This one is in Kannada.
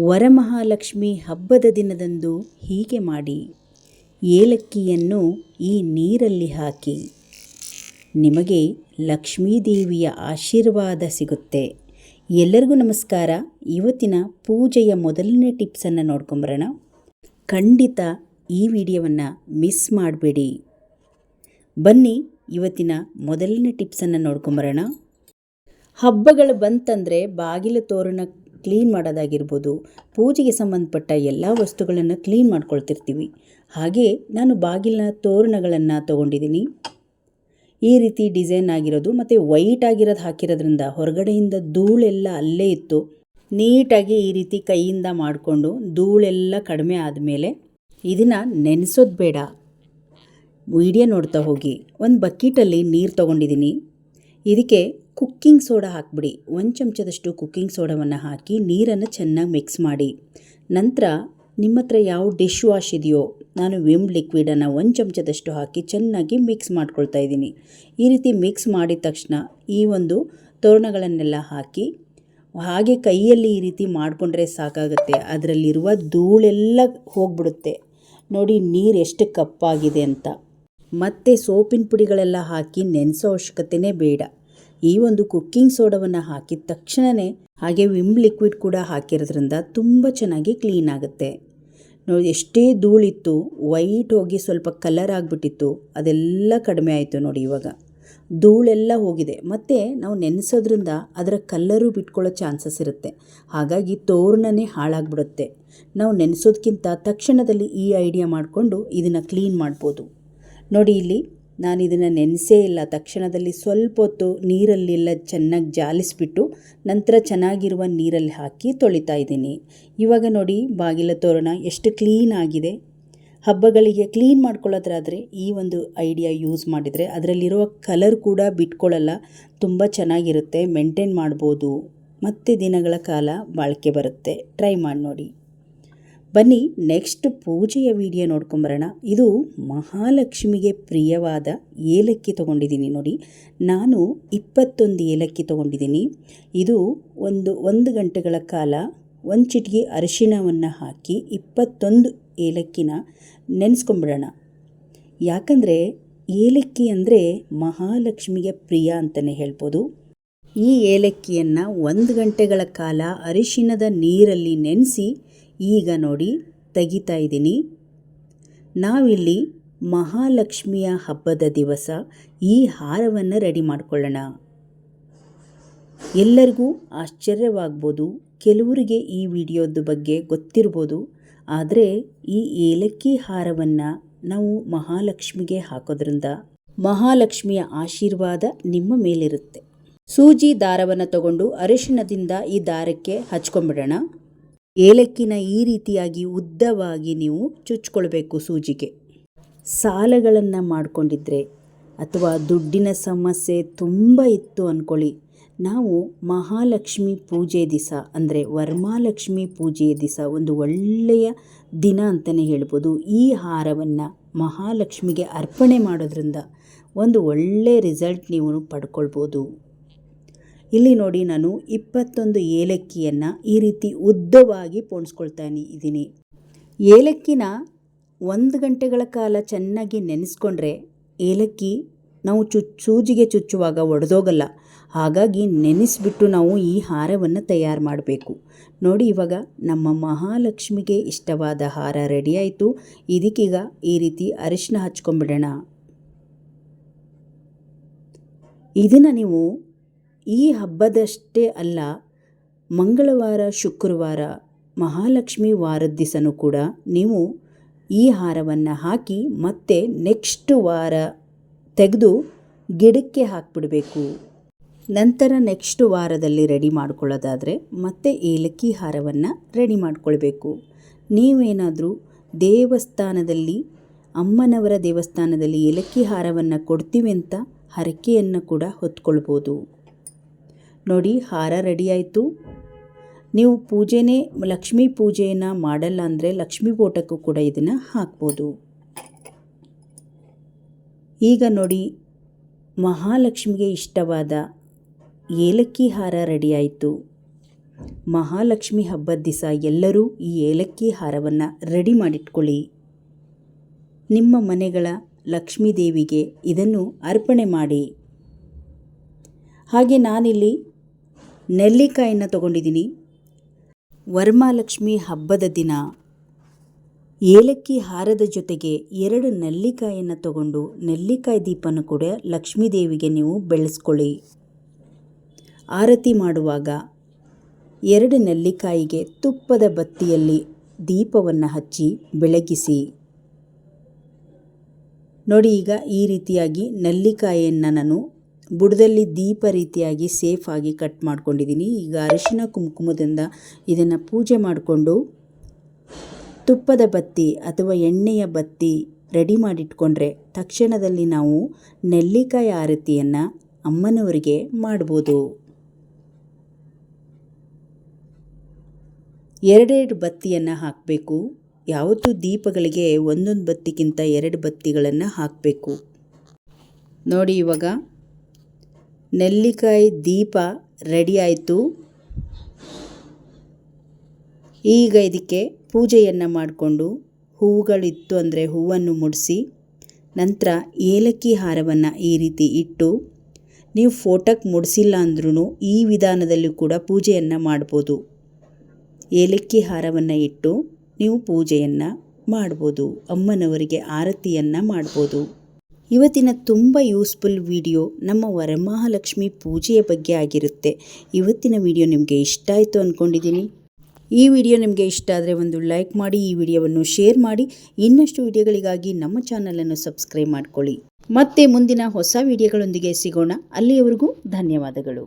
ವರಮಹಾಲಕ್ಷ್ಮಿ ಹಬ್ಬದ ದಿನದಂದು ಹೀಗೆ ಮಾಡಿ. ಏಲಕ್ಕಿಯನ್ನು ಈ ನೀರಲ್ಲಿ ಹಾಕಿ. ನಿಮಗೆ ಲಕ್ಷ್ಮೀದೇವಿಯ ಆಶೀರ್ವಾದ ಸಿಗುತ್ತೆ. ಎಲ್ಲರಿಗೂ ನಮಸ್ಕಾರ. ಇವತ್ತಿನ ಪೂಜೆಯ ಮೊದಲನೇ ಟಿಪ್ಸನ್ನು ನೋಡ್ಕೊಂಬರೋಣ. ಖಂಡಿತ ಈ ವಿಡಿಯೋವನ್ನು ಮಿಸ್ ಮಾಡಬೇಡಿ. ಬನ್ನಿ, ಇವತ್ತಿನ ಮೊದಲನೇ ಟಿಪ್ಸನ್ನು ನೋಡ್ಕೊಂಬರೋಣ. ಹಬ್ಬಗಳು ಬಂತಂದರೆ ಬಾಗಿಲು ತೋರಣ ಕ್ಲೀನ್ ಮಾಡೋದಾಗಿರ್ಬೋದು, ಪೂಜೆಗೆ ಸಂಬಂಧಪಟ್ಟ ಎಲ್ಲ ವಸ್ತುಗಳನ್ನು ಕ್ಲೀನ್ ಮಾಡ್ಕೊಳ್ತಿರ್ತೀವಿ. ಹಾಗೆ ನಾನು ಬಾಗಿಲಿನ ತೋರಣಗಳನ್ನು ತೊಗೊಂಡಿದ್ದೀನಿ. ಈ ರೀತಿ ಡಿಸೈನ್ ಆಗಿರೋದು ಮತ್ತು ವೈಟ್ ಆಗಿರೋದು ಹಾಕಿರೋದ್ರಿಂದ ಹೊರಗಡೆಯಿಂದ ಧೂಳೆಲ್ಲ ಅಲ್ಲೇ ಇತ್ತು. ನೀಟಾಗಿ ಈ ರೀತಿ ಕೈಯಿಂದ ಮಾಡಿಕೊಂಡು ಧೂಳೆಲ್ಲ ಕಡಿಮೆ ಆದಮೇಲೆ ಇದನ್ನು ನೆನೆಸೋದು ಬೇಡ. ವಿಡಿಯೋ ನೋಡ್ತಾ ಹೋಗಿ. ಒಂದು ಬಕೀಟಲ್ಲಿ ನೀರು ತೊಗೊಂಡಿದ್ದೀನಿ. ಇದಕ್ಕೆ ಕುಕ್ಕಿಂಗ್ ಸೋಡಾ ಹಾಕಿಬಿಡಿ. ಒಂದು ಚಮಚದಷ್ಟು ಕುಕ್ಕಿಂಗ್ ಸೋಡಾವನ್ನು ಹಾಕಿ ನೀರನ್ನು ಚೆನ್ನಾಗಿ ಮಿಕ್ಸ್ ಮಾಡಿ. ನಂತರ ನಿಮ್ಮ ಹತ್ರ ಯಾವ ಡಿಶ್ ವಾಶ್ ಇದೆಯೋ, ನಾನು ವಿಮ್ ಲಿಕ್ವಿಡನ್ನು ಒಂದು ಚಮಚದಷ್ಟು ಹಾಕಿ ಚೆನ್ನಾಗಿ ಮಿಕ್ಸ್ ಮಾಡ್ಕೊಳ್ತಾ ಇದ್ದೀನಿ. ಈ ರೀತಿ ಮಿಕ್ಸ್ ಮಾಡಿದ ತಕ್ಷಣ ಈ ಒಂದು ತೋರಣಗಳನ್ನೆಲ್ಲ ಹಾಕಿ, ಹಾಗೆ ಕೈಯಲ್ಲಿ ಈ ರೀತಿ ಮಾಡಿಕೊಂಡ್ರೆ ಸಾಕಾಗುತ್ತೆ. ಅದರಲ್ಲಿರುವ ಧೂಳೆಲ್ಲ ಹೋಗ್ಬಿಡುತ್ತೆ. ನೋಡಿ ನೀರು ಎಷ್ಟು ಕಪ್ಪಾಗಿದೆ ಅಂತ. ಮತ್ತು ಸೋಪಿನ ಪುಡಿಗಳೆಲ್ಲ ಹಾಕಿ ನೆನೆಸೋ ಅವಶ್ಯಕತೆಯೇ ಬೇಡ. ಈ ಒಂದು ಕುಕ್ಕಿಂಗ್ ಸೋಡಾವನ್ನು ಹಾಕಿದ ತಕ್ಷಣವೇ ಹಾಗೆ ವಿಮ್ ಲಿಕ್ವಿಡ್ ಕೂಡ ಹಾಕಿರೋದ್ರಿಂದ ತುಂಬ ಚೆನ್ನಾಗಿ ಕ್ಲೀನ್ ಆಗುತ್ತೆ. ನೋಡಿ, ಎಷ್ಟೇ ಧೂಳಿತ್ತು, ವೈಟ್ ಹೋಗಿ ಸ್ವಲ್ಪ ಕಲರ್ ಆಗಿಬಿಟ್ಟಿತ್ತು, ಅದೆಲ್ಲ ಕಡಿಮೆ ಆಯಿತು ನೋಡಿ ಇವಾಗ. ಧೂಳೆಲ್ಲ ಹೋಗಿದೆ. ಮತ್ತು ನಾವು ನೆನೆಸೋದ್ರಿಂದ ಅದರ ಕಲ್ಲರು ಬಿಟ್ಕೊಳ್ಳೋ ಚಾನ್ಸಸ್ ಇರುತ್ತೆ. ಹಾಗಾಗಿ ತೋರ್ಣನೇ ಹಾಳಾಗ್ಬಿಡುತ್ತೆ. ನಾವು ನೆನೆಸೋದಕ್ಕಿಂತ ತಕ್ಷಣದಲ್ಲಿ ಈ ಐಡಿಯಾ ಮಾಡಿಕೊಂಡು ಇದನ್ನು ಕ್ಲೀನ್ ಮಾಡ್ಬೋದು. ನೋಡಿ ಇಲ್ಲಿ ನಾನು ಇದನ್ನು ನೆನೆಸೇ ಇಲ್ಲ. ತಕ್ಷಣದಲ್ಲಿ ಸ್ವಲ್ಪ ಹೊತ್ತು ನೀರಲ್ಲೆಲ್ಲ ಚೆನ್ನಾಗಿ ಜಾಲಿಸ್ಬಿಟ್ಟು ನಂತರ ಚೆನ್ನಾಗಿರುವ ನೀರಲ್ಲಿ ಹಾಕಿ ತೊಳಿತಾ ಇದ್ದೀನಿ. ಇವಾಗ ನೋಡಿ ಬಾಗಿಲ ತೋರಣ ಎಷ್ಟು ಕ್ಲೀನ್ ಆಗಿದೆ. ಹಬ್ಬಗಳಿಗೆ ಕ್ಲೀನ್ ಮಾಡ್ಕೊಳ್ಳೋದ್ರಾದರೆ ಈ ಒಂದು ಐಡಿಯಾ ಯೂಸ್ ಮಾಡಿದರೆ ಅದರಲ್ಲಿರುವ ಕಲರ್ ಕೂಡ ಬಿಟ್ಕೊಳ್ಳಲ್ಲ. ತುಂಬ ಚೆನ್ನಾಗಿರುತ್ತೆ. ಮೇಂಟೈನ್ ಮಾಡ್ಬೋದು. ಮತ್ತೆ ದಿನಗಳ ಕಾಲ ಬಾಳಿಕೆ ಬರುತ್ತೆ. ಟ್ರೈ ಮಾಡಿ ನೋಡಿ. ಬನ್ನಿ ನೆಕ್ಸ್ಟ್ ಪೂಜೆಯ ವಿಡಿಯೋ ನೋಡ್ಕೊಂಬರೋಣ. ಇದು ಮಹಾಲಕ್ಷ್ಮಿಗೆ ಪ್ರಿಯವಾದ ಏಲಕ್ಕಿ ತೊಗೊಂಡಿದ್ದೀನಿ ನೋಡಿ. ನಾನು ಇಪ್ಪತ್ತೊಂದು ಏಲಕ್ಕಿ ತೊಗೊಂಡಿದ್ದೀನಿ. ಇದು ಒಂದು ಒಂದು ಗಂಟೆಗಳ ಕಾಲ ಒಂದು ಚಿಟಿಗೆ ಅರಿಶಿಣವನ್ನು ಹಾಕಿ ಇಪ್ಪತ್ತೊಂದು ಏಲಕ್ಕಿನ ನೆನೆಸ್ಕೊಂಬಿಡೋಣ. ಯಾಕಂದರೆ ಏಲಕ್ಕಿ ಅಂದರೆ ಮಹಾಲಕ್ಷ್ಮಿಗೆ ಪ್ರಿಯ ಅಂತಲೇ ಹೇಳ್ಬೋದು. ಈ ಏಲಕ್ಕಿಯನ್ನು ಒಂದು ಗಂಟೆಗಳ ಕಾಲ ಅರಿಶಿಣದ ನೀರಲ್ಲಿ ನೆನೆಸಿ ಈಗ ನೋಡಿ, ತೆಗಿತಾ ಇದ್ದೀನಿ. ನಾವಿಲ್ಲಿ ಮಹಾಲಕ್ಷ್ಮಿಯ ಹಬ್ಬದ ದಿವಸ ಈ ಹಾರವನ್ನು ರೆಡಿ ಮಾಡಿಕೊಳ್ಳೋಣ. ಎಲ್ಲರಿಗೂ ಆಶ್ಚರ್ಯವಾಗ್ಬೋದು. ಕೆಲವರಿಗೆ ಈ ವಿಡಿಯೋದ ಬಗ್ಗೆ ಗೊತ್ತಿರ್ಬೋದು. ಆದರೆ ಈ ಏಲಕ್ಕಿ ಹಾರವನ್ನು ನಾವು ಮಹಾಲಕ್ಷ್ಮಿಗೆ ಹಾಕೋದ್ರಿಂದ ಮಹಾಲಕ್ಷ್ಮಿಯ ಆಶೀರ್ವಾದ ನಿಮ್ಮ ಮೇಲಿರುತ್ತೆ. ಸೂಜಿ ದಾರವನ್ನು ತಗೊಂಡು ಅರಿಶಿಣದಿಂದ ಈ ದಾರಕ್ಕೆ ಹಚ್ಕೊಂಡ್ಬಿಡೋಣ. ಏಲಕ್ಕಿನ ಈ ರೀತಿಯಾಗಿ ಉದ್ದವಾಗಿ ನೀವು ಚುಚ್ಕೊಳ್ಬೇಕು ಸೂಜಿಗೆ. ಸಾಲಗಳನ್ನು ಮಾಡಿಕೊಂಡಿದ್ರೆ ಅಥವಾ ದುಡ್ಡಿನ ಸಮಸ್ಯೆ ತುಂಬ ಇತ್ತು ಅಂದ್ಕೊಳ್ಳಿ ನಾವು ಮಹಾಲಕ್ಷ್ಮಿ ಪೂಜೆ ದಿವಸ ಅಂದರೆ ವರ್ಮಾಲಕ್ಷ್ಮಿ ಪೂಜೆಯ ದಿವಸ ಒಂದು ಒಳ್ಳೆಯ ದಿನ ಅಂತಲೇ ಹೇಳ್ಬೋದು. ಈ ಹಾರವನ್ನು ಮಹಾಲಕ್ಷ್ಮಿಗೆ ಅರ್ಪಣೆ ಮಾಡೋದ್ರಿಂದ ಒಂದು ಒಳ್ಳೆಯ ರಿಸಲ್ಟ್ ನೀವು ಪಡ್ಕೊಳ್ಬೋದು. ಇಲ್ಲಿ ನೋಡಿ ನಾನು ಇಪ್ಪತ್ತೊಂದು ಏಲಕ್ಕಿಯನ್ನು ಈ ರೀತಿ ಉದ್ದವಾಗಿ ಪೋಣಿಸ್ಕೊಳ್ತಾ ಇದ್ದೀನಿ. ಏಲಕ್ಕಿನ ಒಂದು ಗಂಟೆಗಳ ಕಾಲ ಚೆನ್ನಾಗಿ ನೆನೆಸ್ಕೊಂಡ್ರೆ ಏಲಕ್ಕಿ ನಾವು ಚು ಸೂಜಿಗೆ ಚುಚ್ಚುವಾಗ ಒಡೆದೋಗಲ್ಲ. ಹಾಗಾಗಿ ನೆನೆಸ್ಬಿಟ್ಟು ನಾವು ಈ ಹಾರವನ್ನು ತಯಾರು ಮಾಡಬೇಕು. ನೋಡಿ ಇವಾಗ ನಮ್ಮ ಮಹಾಲಕ್ಷ್ಮಿಗೆ ಇಷ್ಟವಾದ ಹಾರ ರೆಡಿಯಾಯಿತು ಇದಕ್ಕೀಗ ಈ ರೀತಿ ಅರಿಶಿನ ಹಚ್ಕೊಂಬಿಡೋಣ. ಇದನ್ನು ನೀವು ಈ ಹಬ್ಬದಷ್ಟೇ ಅಲ್ಲ, ಮಂಗಳವಾರ, ಶುಕ್ರವಾರ, ಮಹಾಲಕ್ಷ್ಮಿ ವಾರದ ದಿವಸನೂ ಕೂಡ ನೀವು ಈ ಹಾರವನ್ನು ಹಾಕಿ ಮತ್ತೆ ನೆಕ್ಸ್ಟ್ ವಾರ ತೆಗೆದು ಗಿಡಕ್ಕೆ ಹಾಕಿಬಿಡಬೇಕು. ನಂತರ ನೆಕ್ಸ್ಟ್ ವಾರದಲ್ಲಿ ರೆಡಿ ಮಾಡ್ಕೊಳ್ಳೋದಾದರೆ ಮತ್ತೆ ಏಲಕ್ಕಿ ಹಾರವನ್ನು ರೆಡಿ ಮಾಡಿಕೊಳ್ಬೇಕು. ನೀವೇನಾದರೂ ದೇವಸ್ಥಾನದಲ್ಲಿ, ಅಮ್ಮನವರ ದೇವಸ್ಥಾನದಲ್ಲಿ ಏಲಕ್ಕಿ ಹಾರವನ್ನು ಕೊಡ್ತೀವಿ ಅಂತ ಹರಕೆಯನ್ನು ಕೂಡ ಹೊತ್ಕೊಳ್ಬೋದು. ನೋಡಿ ಹಾರ ರೆಡಿ ಆಯಿತು ನೀವು ಪೂಜೆನೇ, ಲಕ್ಷ್ಮೀ ಪೂಜೆಯನ್ನು ಮಾಡಲ್ಲ ಅಂದರೆ ಲಕ್ಷ್ಮೀ ಫೋಟೋಕ್ಕೂ ಕೂಡ ಇದನ್ನು ಹಾಕ್ಬೋದು. ಈಗ ನೋಡಿ, ಮಹಾಲಕ್ಷ್ಮಿಗೆ ಇಷ್ಟವಾದ ಏಲಕ್ಕಿ ಹಾರ ರೆಡಿ ಆಯಿತು ಮಹಾಲಕ್ಷ್ಮಿ ಹಬ್ಬದ ದಿವಸ ಎಲ್ಲರೂ ಈ ಏಲಕ್ಕಿ ಹಾರವನ್ನು ರೆಡಿ ಮಾಡಿಟ್ಕೊಳ್ಳಿ. ನಿಮ್ಮ ಮನೆಗಳ ಲಕ್ಷ್ಮೀ ದೇವಿಗೆ ಇದನ್ನು ಅರ್ಪಣೆ ಮಾಡಿ. ಹಾಗೆ ನಾನಿಲ್ಲಿ ನೆಲ್ಲಿಕಾಯನ್ನು ತಗೊಂಡಿದ್ದೀನಿ. ವರ್ಮಾಲಕ್ಷ್ಮಿ ಹಬ್ಬದ ದಿನ. ಏಲಕ್ಕಿ ಹಾರದ ಜೊತೆಗೆ ಎರಡು ನೆಲ್ಲಿಕಾಯನ್ನು ತಗೊಂಡು ನೆಲ್ಲಿಕಾಯಿ ದೀಪನ ಕೂಡ ಲಕ್ಷ್ಮೀ ದೇವಿಗೆ ನೀವು ಬೆಳೆಸ್ಕೊಳ್ಳಿ. ಆರತಿ ಮಾಡುವಾಗ ಎರಡು ನೆಲ್ಲಿಕಾಯಿಗೆ ತುಪ್ಪದ ಬತ್ತಿಯಲ್ಲಿ ದೀಪವನ್ನು ಹಚ್ಚಿ ಬೆಳಗಿಸಿ. ನೋಡಿ ಈಗ ಈ ರೀತಿಯಾಗಿ ನೆಲ್ಲಿಕಾಯಿಯನ್ನು ನಾನು ಬುಡದಲ್ಲಿ ದೀಪ ರೀತಿಯಾಗಿ ಸೇಫಾಗಿ ಕಟ್ ಮಾಡ್ಕೊಂಡಿದ್ದೀನಿ. ಈಗ ಅರಿಶಿನ ಕುಂಕುಮದಿಂದ ಇದನ್ನು ಪೂಜೆ ಮಾಡಿಕೊಂಡು ತುಪ್ಪದ ಬತ್ತಿ ಅಥವಾ ಎಣ್ಣೆಯ ಬತ್ತಿ ರೆಡಿ ಮಾಡಿಟ್ಕೊಂಡ್ರೆ ತಕ್ಷಣದಲ್ಲಿ ನಾವು ನೆಲ್ಲಿಕಾಯಿ ಆರತಿಯನ್ನು ಅಮ್ಮನವರಿಗೆ ಮಾಡ್ಬೋದು. ಎರಡೆರಡು ಬತ್ತಿಯನ್ನು ಹಾಕಬೇಕು. ಯಾವತ್ತೂ ದೀಪಗಳಿಗೆ ಒಂದೊಂದು ಬತ್ತಿಗಿಂತ ಎರಡು ಬತ್ತಿಗಳನ್ನು ಹಾಕಬೇಕು. ನೋಡಿ ಇವಾಗ ನೆಲ್ಲಿಕಾಯಿ ದೀಪ ರೆಡಿ ಆಯಿತು. ಈಗ ಇದಕ್ಕೆ ಪೂಜೆಯನ್ನು ಮಾಡಿಕೊಂಡು ಹೂವುಗಳಿತ್ತು ಅಂದರೆ ಹೂವನ್ನು ಮುಡಿಸಿ, ನಂತರ ಏಲಕ್ಕಿ ಹಾರವನ್ನು ಈ ರೀತಿ ಇಟ್ಟು, ನೀವು ಫೋಟೋಕ್ಕೆ ಮುಡಿಸಿಲ್ಲ ಅಂದ್ರೂ ಈ ವಿಧಾನದಲ್ಲಿ ಕೂಡ ಪೂಜೆಯನ್ನು ಮಾಡ್ಬೋದು. ಏಲಕ್ಕಿ ಹಾರವನ್ನು ಇಟ್ಟು ನೀವು ಪೂಜೆಯನ್ನು ಮಾಡ್ಬೋದು, ಅಮ್ಮನವರಿಗೆ ಆರತಿಯನ್ನು ಮಾಡ್ಬೋದು. ಇವತ್ತಿನ ತುಂಬ ಯೂಸ್ಫುಲ್ ವಿಡಿಯೋ ನಮ್ಮ ವರಮಹಾಲಕ್ಷ್ಮಿ ಪೂಜೆಯ ಬಗ್ಗೆ ಆಗಿರುತ್ತೆ. ಇವತ್ತಿನ ವಿಡಿಯೋ ನಿಮಗೆ ಇಷ್ಟ ಆಯಿತು ಅಂದ್ಕೊಂಡಿದ್ದೀನಿ ಈ ವಿಡಿಯೋ ನಿಮಗೆ ಇಷ್ಟ ಆದರೆ ಒಂದು ಲೈಕ್ ಮಾಡಿ, ಈ ವಿಡಿಯೋವನ್ನು ಶೇರ್ ಮಾಡಿ, ಇನ್ನಷ್ಟು ವಿಡಿಯೋಗಳಿಗಾಗಿ ನಮ್ಮ ಚಾನಲನ್ನು ಸಬ್ಸ್ಕ್ರೈಬ್ ಮಾಡಿಕೊಳ್ಳಿ. ಮತ್ತೆ ಮುಂದಿನ ಹೊಸ ವಿಡಿಯೋಗಳೊಂದಿಗೆ ಸಿಗೋಣ. ಅಲ್ಲಿಯವರೆಗೂ ಧನ್ಯವಾದಗಳು.